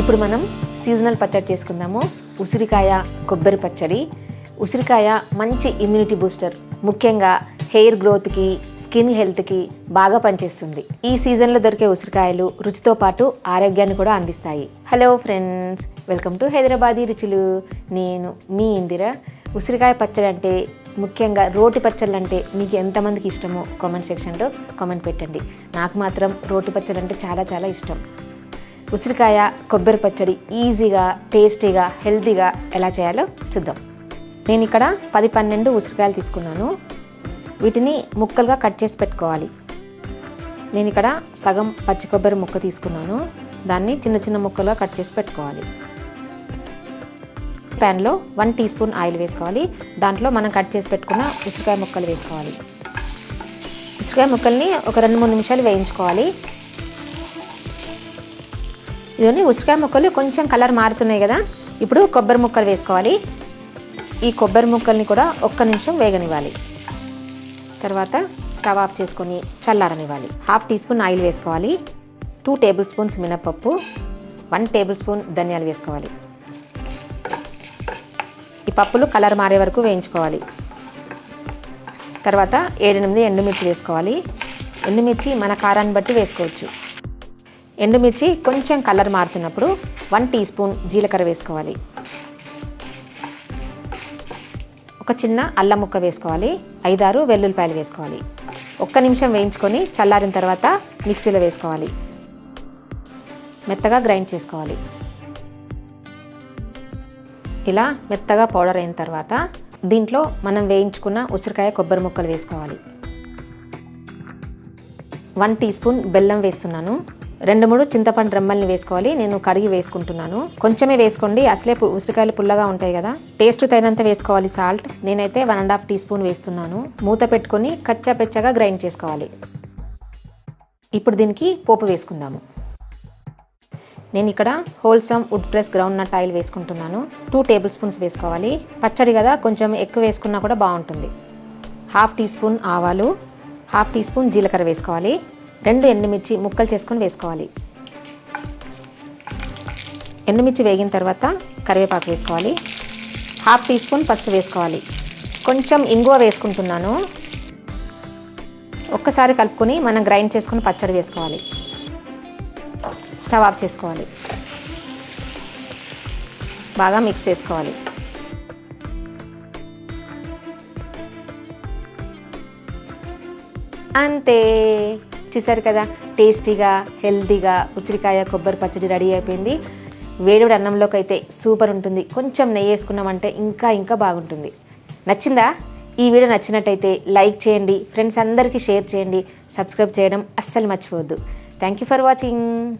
ఇప్పుడు మనం సీజనల్ పచ్చడి చేసుకుందాము. ఉసిరికాయ కొబ్బరి పచ్చడి. ఉసిరికాయ మంచి ఇమ్యూనిటీ బూస్టర్ ముఖ్యంగా హెయిర్ గ్రోత్కి స్కిన్ హెల్త్కి బాగా పనిచేస్తుంది. ఈ సీజన్లో దొరికే ఉసిరికాయలు రుచితో పాటు ఆరోగ్యాన్ని కూడా అందిస్తాయి. Hello friends welcome to Hyderabadi రుచులు. నేను మీ ఇందిర. ఉసిరికాయ పచ్చడి అంటే ముఖ్యంగా రోటి పచ్చళ్ళు అంటే మీకు ఎంతమందికి ఇష్టమో కామెంట్ సెక్షన్లో కామెంట్ పెట్టండి. నాకు మాత్రం రోటి పచ్చడి అంటే చాలా చాలా ఇష్టం. ఉసిరికాయ కొబ్బరి పచ్చడి ఈజీగా టేస్టీగా హెల్తీగా ఎలా చేయాలో చూద్దాం. నేను ఇక్కడ పది పన్నెండు ఉసిరికాయలు తీసుకున్నాను. వీటిని ముక్కలుగా కట్ చేసి పెట్టుకోవాలి. నేను ఇక్కడ సగం పచ్చి కొబ్బరి ముక్క తీసుకున్నాను. దాన్ని చిన్న చిన్న ముక్కలుగా కట్ చేసి పెట్టుకోవాలి. ప్యాన్లో వన్ టీ స్పూన్ ఆయిల్ వేసుకోవాలి. దాంట్లో మనం కట్ చేసి పెట్టుకున్న ఉసిరికాయ ముక్కలు వేసుకోవాలి. ఉసిరికాయ ముక్కల్ని ఒక రెండు మూడు నిమిషాలు వేయించుకోవాలి. ఇవన్నీ ఉసిరికాయ ముక్కలు కొంచెం కలర్ మారుతున్నాయి కదా. ఇప్పుడు కొబ్బరి ముక్కలు వేసుకోవాలి. ఈ కొబ్బరి ముక్కల్ని కూడా ఒక్క నిమిషం వేగనివ్వాలి. తర్వాత స్టవ్ ఆఫ్ చేసుకొని చల్లారనివ్వాలి. హాఫ్ టీ స్పూన్ ఆయిల్ వేసుకోవాలి. టూ టేబుల్ స్పూన్స్ మినపప్పు. వన్ టేబుల్ స్పూన్ ధనియాలు వేసుకోవాలి. ఈ పప్పులు కలర్ మారే వరకు వేయించుకోవాలి. తర్వాత ఏడెనిమిది ఎండుమిర్చి వేసుకోవాలి. ఎండుమిర్చి మన కారాన్ని బట్టి వేసుకోవచ్చు. ఎండుమిర్చి కొంచెం కలర్ మారుతున్నప్పుడు వన్ టీ స్పూన్ జీలకర్ర వేసుకోవాలి. ఒక చిన్న అల్లం ముక్క వేసుకోవాలి. ఐదారు వెల్లుల్లిపాయలు వేసుకోవాలి. ఒక్క నిమిషం వేయించుకొని చల్లారిన తర్వాత మిక్సీలో వేసుకోవాలి. మెత్తగా గ్రైండ్ చేసుకోవాలి. ఇలా మెత్తగా పౌడర్ అయిన తర్వాత దీంట్లో మనం వేయించుకున్న ఉసిరికాయ కొబ్బరి ముక్కలు వేసుకోవాలి. వన్ టీ స్పూన్ బెల్లం వేస్తున్నాను. రెండు మూడు చింతపండు రెమ్మల్ని వేసుకోవాలి. నేను కడిగి వేసుకుంటున్నాను. కొంచెమే వేసుకోండి. అసలే ఉసిరికాయలు పుల్లగా ఉంటాయి కదా. టేస్ట్ తగినంత వేసుకోవాలి సాల్ట్. నేనైతే one and half teaspoon వేస్తున్నాను. మూత పెట్టుకొని కచ్చాపెచ్చగా గ్రైండ్ చేసుకోవాలి. ఇప్పుడు దీనికి పోపు వేసుకుందాము. నేను ఇక్కడ wholesome wood press groundnut oil వేసుకుంటున్నాను. టూ టేబుల్ స్పూన్స్ వేసుకోవాలి. పచ్చడి కదా కొంచెం ఎక్కువ వేసుకున్నా కూడా బాగుంటుంది. హాఫ్ టీ స్పూన్ ఆవాలు. హాఫ్ టీ స్పూన్ జీలకర్ర వేసుకోవాలి. రెండు ఎండుమిర్చి ముక్కలు చేసుకొని వేసుకోవాలి. ఎండుమిర్చి వేగిన తర్వాత కరివేపాకు వేసుకోవాలి. హాఫ్ టీ స్పూన్ పసుపు వేసుకోవాలి. కొంచెం ఇంగువ వేసుకుంటున్నాను. ఒక్కసారి కలుపుకొని మనం గ్రైండ్ చేసుకొని పచ్చడి వేసుకోవాలి. స్టవ్ ఆఫ్ చేసుకోవాలి. బాగా మిక్స్ చేసుకోవాలి. అంతే. చూసారు కదా. టేస్టీగా హెల్తీగా ఉసిరికాయ కొబ్బరి పచ్చడి రెడీ అయిపోయింది. వేడివేడి అన్నంలోకి అయితే సూపర్ ఉంటుంది. కొంచెం నెయ్యి వేసుకున్నామంటే ఇంకా ఇంకా బాగుంటుంది. నచ్చిందా? ఈ వీడియో నచ్చినట్టయితే లైక్ చేయండి ఫ్రెండ్స్ అందరికీ షేర్ చేయండి సబ్స్క్రైబ్ చేయడం అస్సలు మర్చిపోవద్దు. Thank you for watching